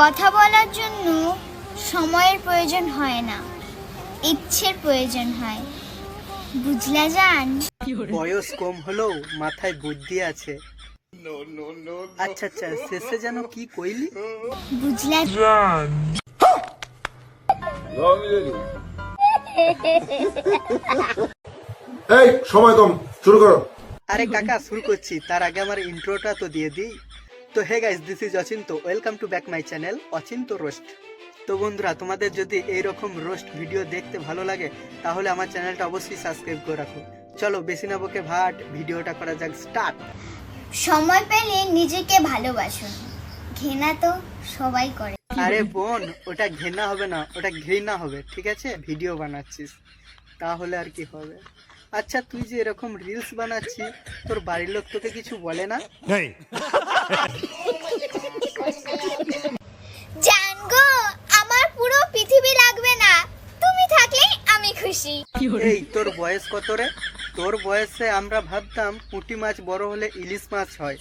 কথা বলার জন্য সময়ের প্রয়োজন হয় না ইচ্ছের প্রয়োজন হয়। বুঝলা যান বয়স কম হলেও মাথায় বুদ্ধি আছে। আচ্ছা আচ্ছা শেষে যেন কি কইলি? বুঝলা যান এই সময় কম শুরু করো। আরে কাকা শুরু করছি। তার আগে আমার ইন্ট্রোটা তো দিয়ে দিই। তো hey guys this is Achinta welcome to back my channel Achinta roast তো বন্ধুরা তোমাদের যদি এই রকম রোস্ট ভিডিও দেখতে ভালো লাগে তাহলে আমার চ্যানেলটা অবশ্যই সাবস্ক্রাইব করে রাখো। চলো বেশি না বকে ভাট ভিডিওটা করা যাক স্টার্ট সময় পেলে নিজেকে ভালোবাসুন ঘৃণা তো সবাই করে। আরে বোন ওটা ঘেনা হবে না ওটা ঘৃণা হবে ঠিক আছে? ভিডিও বানাচ্ছিস তাহলে আর কি হবে? আচ্ছা তুই যে এরকম রিলস বানাচ্ছিস তোর বাড়ির লোক তোকে কিছু বলে না? জান গো আমার পুরো পৃথিবী লাগবে না। তুমি থাকলেই আমি খুশি। এই তোর বয়স কত রে? তোর বয়সে আমরা ভাবতাম পুঁটি মাছ বড় হলে ইলিশ মাছ হয়।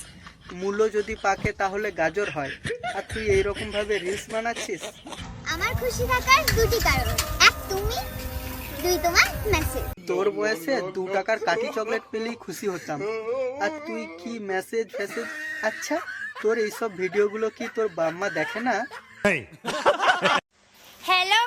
মূলো যদি পাকে তাহলে গাজর হয়। আর তুই এইরকম ভাবে রিলস বানাচ্ছিস? আমার খুশি থাকার দুটি কারণ। এক তুমি দুই তোমার মেসেজ তোর বয়সে দু টাকার কাঠি চকলেট পেলেই খুশি হতাম। আর তুই কি মেসেজ ফেসেজ আচ্ছা তোর এইসব ভিডিওগুলো কি তোর বাম্মা দেখে না? হ্যালো